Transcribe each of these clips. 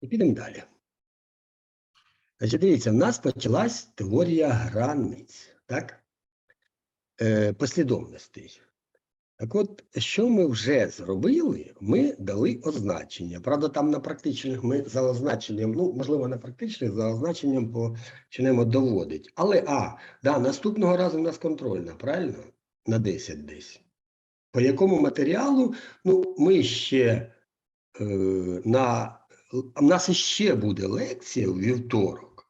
І підемо далі. Значить, дивіться, в нас почалась теорія границь, так? Е, послідовностей. Так от, що ми вже зробили, ми дали означення. Правда, там на практичних ми за означенням, ну, можливо, на практичних за означенням почнемо доводити. Але, а, да, наступного разу в нас контрольна, правильно? На 10 десь. По якому матеріалу, ну, ми ще е, на. У нас ще буде лекція у вівторок.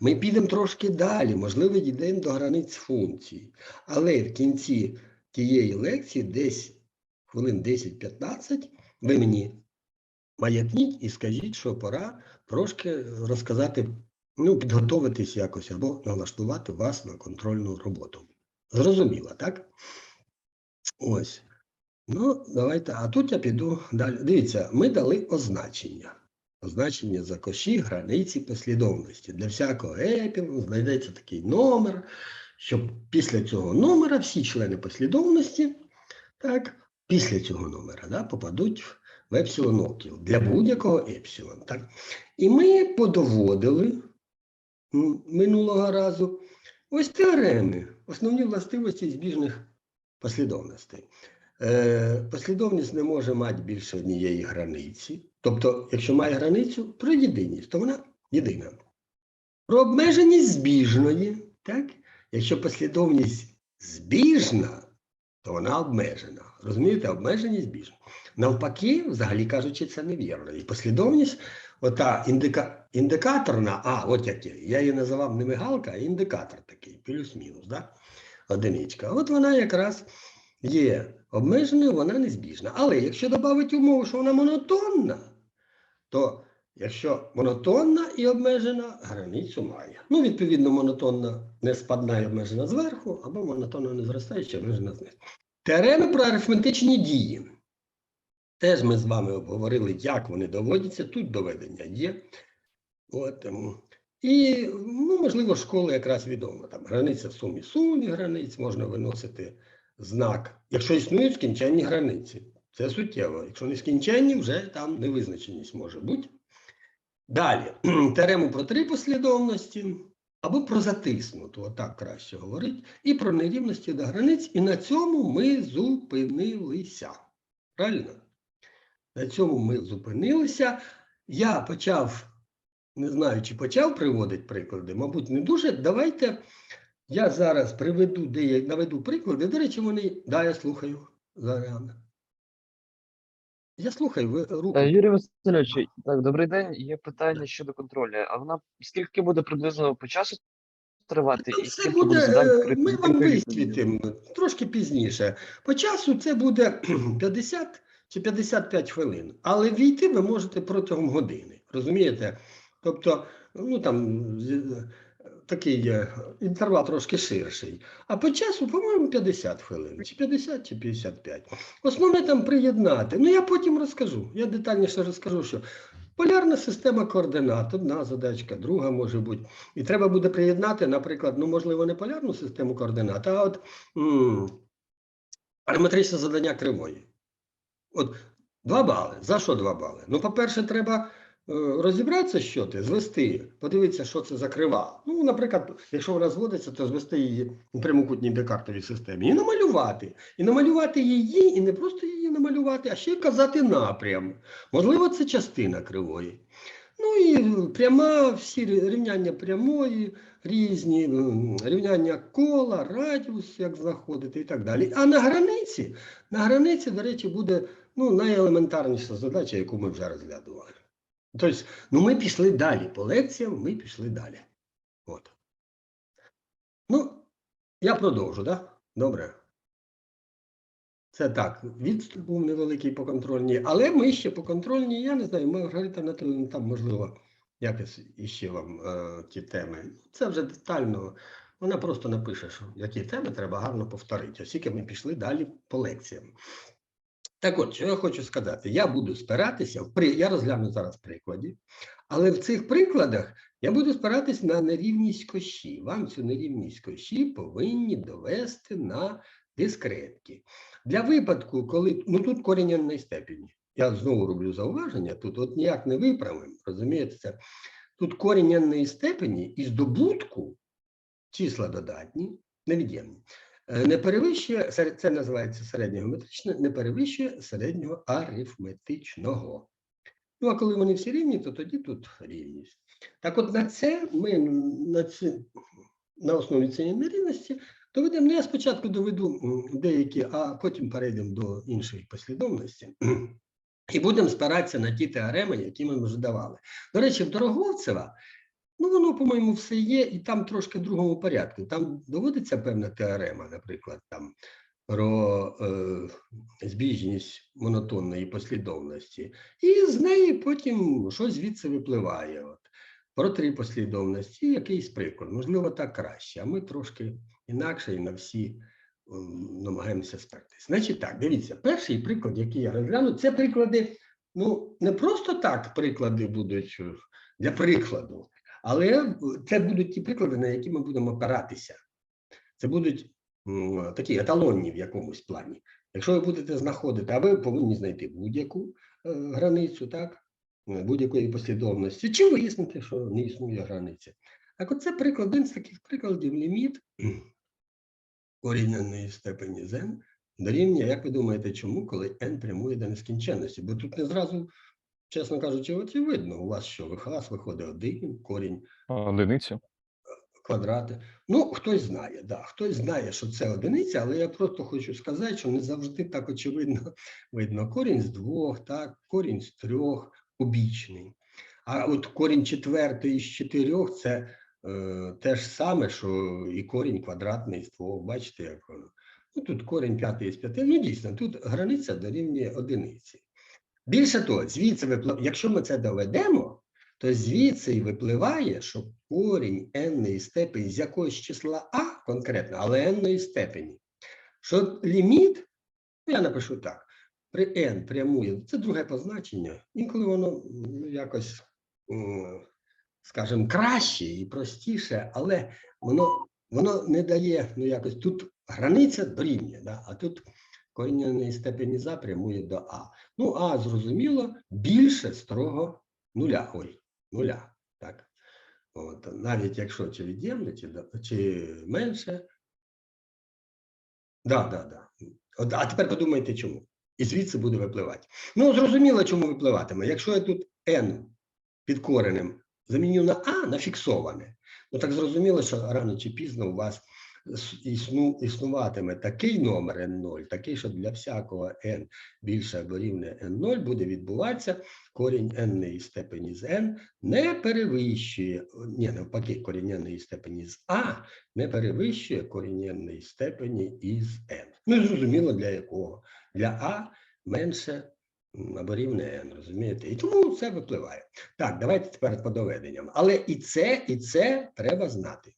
Ми підемо трошки далі, можливо, дійдемо до границь функцій. Але в кінці тієї лекції, десь хвилин 10-15, ви мені маякніть і скажіть, що пора трошки розказати, ну, підготовитись якось або налаштувати вас на контрольну роботу. Зрозуміло, так? Ось. Ну, давайте. А тут я піду далі. Дивіться, ми дали означення. Означення за коші, границі, послідовності. Для всякого епінгу знайдеться такий номер, щоб після цього номера всі члени послідовності, так, після цього номера да, попадуть в епсилон окіл для будь-якого епсилон. Так. І ми подоводили минулого разу ось теореми, основні властивості збіжних послідовностей. Е, послідовність не може мати більше однієї границі. Тобто, якщо має границю, про єдиність, то вона єдина. Про обмеженість збіжної, так? Якщо послідовність збіжна, то вона обмежена. Розумієте, обмеженість збіжна. Навпаки, взагалі кажучи, це невірно. І послідовність, ота індика, індикаторна, а, от яке, я її називав не мигалка, а індикатор такий, плюс-мінус, да? одиничка. От вона якраз є обмеженою, вона незбіжна. Але якщо додати умову, що вона монотонна, то якщо монотонна і обмежена, границю має. Ну, відповідно, монотонна не спадна і обмежена зверху, або монотонно не зростаюча, обмежена знизу. Теореми про арифметичні дії. Теж ми з вами обговорили, як вони доводяться. Тут доведення є. От, ем, і, ну, можливо, школа якраз відома. Там границя в сумі сумі границь, можна виносити знак, якщо існують скінченні границі. Це суттєво. Якщо не скінченні, вже там невизначеність може бути. Далі, теорему про три послідовності або про затиснуту, отак краще говорить, і про нерівності до границь. І на цьому ми зупинилися. Правильно? На цьому ми зупинилися. Я почав, не знаю, чи почав приводити приклади, мабуть, не дуже. Давайте я зараз приведу, де я наведу приклади. До речі, вони. Да, я слухаю. Заряна. Я слухаю, ви руку. Е, Юрій Васильович, так, добрий день. Є питання щодо контролю. А вона скільки буде приблизно по часу тривати? І Це скільки буде, завдань е, ми вам висвітимо трошки пізніше. По часу це буде 50 чи 55 хвилин, але війти ви можете протягом години. Розумієте? Тобто, ну там такий інтервал трошки ширший. А по часу, по-моєму, 50 хвилин, чи 50, чи 55. Основне там приєднати. Ну я потім розкажу. Я детальніше розкажу, що полярна система координат, одна задачка, друга може бути. І треба буде приєднати, наприклад, ну, можливо, не полярну систему координат, а от параметричне задання кривої. От два бали. За що два бали? Ну, по-перше, треба розібратися, що ти, звести, подивитися, що це за крива. Ну, наприклад, якщо вона зводиться, то звести її у прямокутній декартовій системі і намалювати. І намалювати її, і не просто її намалювати, а ще й казати напрям. Можливо, це частина кривої. Ну і пряма, всі рівняння прямої, різні рівняння кола, радіус, як знаходити і так далі. А на границі, на границі, до речі, буде ну, найелементарніша задача, яку ми вже розглядували. Тобто, ну ми пішли далі. По лекціям ми пішли далі. От. Ну, я продовжу, так? Добре. Це так, відступ був невеликий по контрольній, але ми ще по контрольній, я не знаю, Маргарита Анатолійовна там, можливо, якось іще вам е, ті теми. Це вже детально. Вона просто напише, що які теми треба гарно повторити, оскільки ми пішли далі по лекціям. Так от, що я хочу сказати, я буду спиратися, я розгляну зараз приклади, але в цих прикладах я буду спиратись на нерівність кощі. Вам цю нерівність кощі повинні довести на дискретки. Для випадку, коли ну тут корінь n степені, я знову роблю зауваження, тут от ніяк не виправимо, розумієте, тут корінь степені із добутку числа додатні, невід'ємні, не перевищує, це називається середньогеометричне, не перевищує середнього арифметичного. Ну, а коли вони всі рівні, то тоді тут рівність. Так от на це ми на, ці, на основі цієї нерівності доведемо, ну я спочатку доведу деякі, а потім перейдемо до іншої послідовності. І будемо спиратися на ті теореми, які ми вже давали. До речі, в Дороговцева, ну воно, по-моєму, все є, і там трошки в другому порядку. Там доводиться певна теорема, наприклад, там про е, збіжність монотонної послідовності, і з неї потім щось звідси випливає. От, про три послідовності, якийсь приклад. Можливо, так краще, а ми трошки інакше і на всі намагаємося спертись. Значить так, дивіться, перший приклад, який я розгляну, це приклади, ну, не просто так приклади будуть е, для прикладу, але це будуть ті приклади, на які ми будемо опиратися. Це будуть такі еталонні в якомусь плані. Якщо ви будете знаходити, а ви повинні знайти будь-яку е, границю, так? будь-якої послідовності, чи вияснити, що не існує границі. Так от це приклад, один з таких прикладів ліміт корінної степені z дорівнює, як ви думаєте, чому, коли n прямує до нескінченності? Бо тут не зразу, чесно кажучи, очевидно, у вас що, вихлас виходить один, корінь Одиницю. квадрати. Ну, хтось знає, да, хтось знає, що це одиниця, але я просто хочу сказати, що не завжди так очевидно видно. Корінь з двох, так, корінь з трьох, кубічний. А от корінь четвертий з чотирьох це е, те ж саме, що і корінь квадратний з двох. Бачите, як воно. Ну, тут корінь п'ятий з п'яти. Ну, дійсно, тут границя дорівнює одиниці. Більше того, звідси випливає, якщо ми це доведемо, то звідси і випливає, що корінь n степені з якогось числа а конкретно, але n степені, що ліміт, я напишу так, при n прямує, це друге позначення, інколи воно ну, якось, скажімо, краще і простіше, але воно, воно не дає, ну якось тут границя дорівнює, да? а тут корінь степені за прямує до а. Ну, а зрозуміло, більше строго нуля. Ой, нуля. Так. От, навіть якщо чи від'ємне, чи, чи менше. Да, да, да. А тепер подумайте, чому. І звідси буде випливати. Ну, зрозуміло, чому випливатиме. Якщо я тут n під коренем заміню на а, на фіксоване, ну так зрозуміло, що рано чи пізно у вас існу, існуватиме такий номер n0, такий, що для всякого n більше або рівне n0 буде відбуватися корінь n степені з n не перевищує, ні, навпаки, корінь n степені з а не перевищує корінь n степені із n. Ну, зрозуміло, для якого? Для а менше або рівне n, розумієте? І тому це випливає. Так, давайте тепер по доведенням. Але і це, і це треба знати.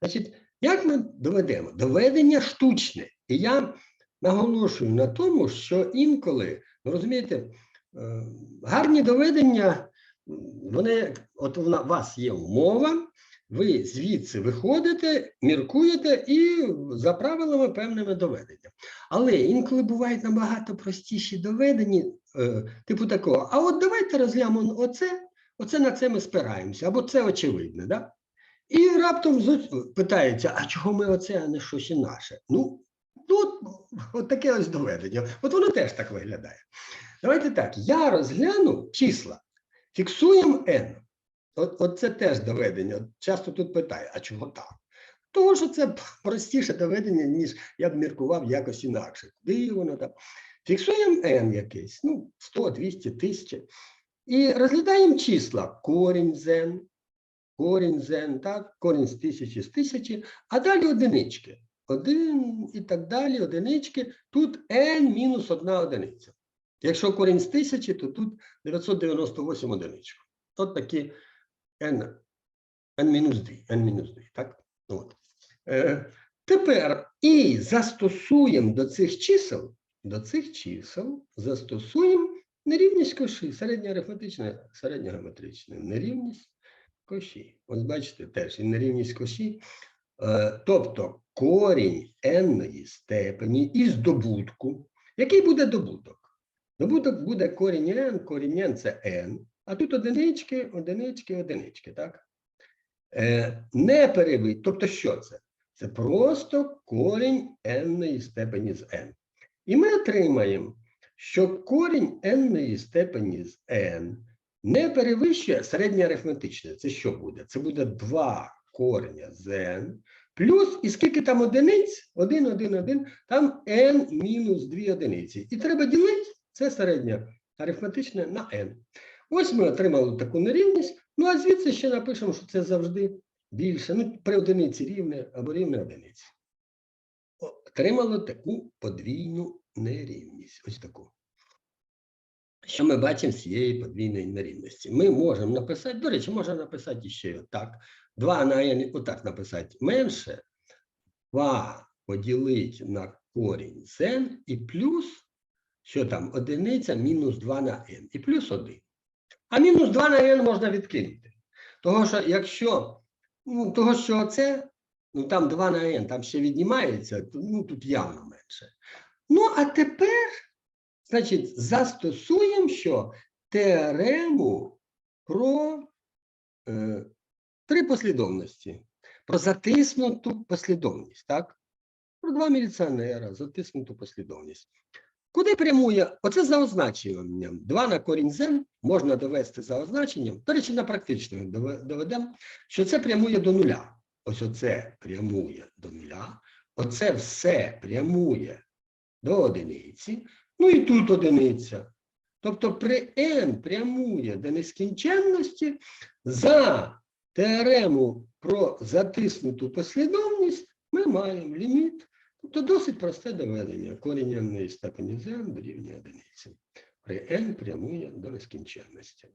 Значить, як ми доведемо? Доведення штучне. І я наголошую на тому, що інколи, ну розумієте, е, гарні доведення, вони, от у вас є умова, ви звідси виходите, міркуєте і за правилами певними доведення. Але інколи бувають набагато простіші доведення, е, типу такого, а от давайте розглянемо оце, оце на це ми спираємося, або це очевидно, да? І раптом питається, а чого ми оце, а не щось інаше? Ну, ну от, таке ось доведення. От воно теж так виглядає. Давайте так, я розгляну числа, фіксуємо n. От, от це теж доведення. Часто тут питають, а чого так? Тому що це простіше доведення, ніж я б міркував якось інакше. Куди воно там? Фіксуємо n якийсь, ну, 100, 200, 1000. І розглядаємо числа корінь з n, корінь з n, так, корінь з тисячі з тисячі, а далі одинички. Один і так далі, одинички. Тут n мінус одна одиниця. Якщо корінь з тисячі, то тут 998 одиничок. От такі n, мінус 2, n мінус 2, так? От. Е, тепер і застосуємо до цих чисел, до цих чисел застосуємо нерівність коші, середньоарифметичне, середньогеометричне, нерівність коші. Ось бачите, теж і нерівність коші. Е, тобто корінь n степені із добутку. Який буде добуток? Добуток буде корінь n, корінь n це n, а тут одинички, одинички, одинички, так? Е, не перевить, тобто що це? Це просто корінь n степені з n. І ми отримаємо, що корінь n степені з n не перевищує середнє арифметичне. Це що буде? Це буде 2 кореня з n, плюс, і скільки там одиниць? 1, 1, 1, там n мінус 2 одиниці. І треба ділити це середнє арифметичне на n. Ось ми отримали таку нерівність. Ну а звідси ще напишемо, що це завжди більше. Ну, при одиниці рівне або рівне одиниці. Отримали таку подвійну нерівність. Ось таку. Що ми бачимо з цієї подвійної нерівності? Ми можемо написати, до речі, можна написати ще так. 2 на n, отак написати менше. 2 поділити на корінь з n і плюс, що там, одиниця мінус 2 на n і плюс 1. А мінус 2 на n можна відкинути. Того, що якщо, ну, того, що це, ну там 2 на n, там ще віднімається, ну тут явно менше. Ну, а тепер, значить, застосуємо що? Теорему про е, три послідовності. Про затиснуту послідовність, так? Про два міліціонера, затиснуту послідовність. Куди прямує? Оце за означенням. 2 на корінь з n можна довести за означенням. До речі, на практичному доведемо, що це прямує до нуля. Ось оце прямує до нуля. Оце все прямує до одиниці. Ну і тут одиниця. Тобто при n прямує до нескінченності за теорему про затиснуту послідовність ми маємо ліміт. Тобто досить просте доведення. Корінь n степені z дорівнює одиниці. При n прямує до нескінченності.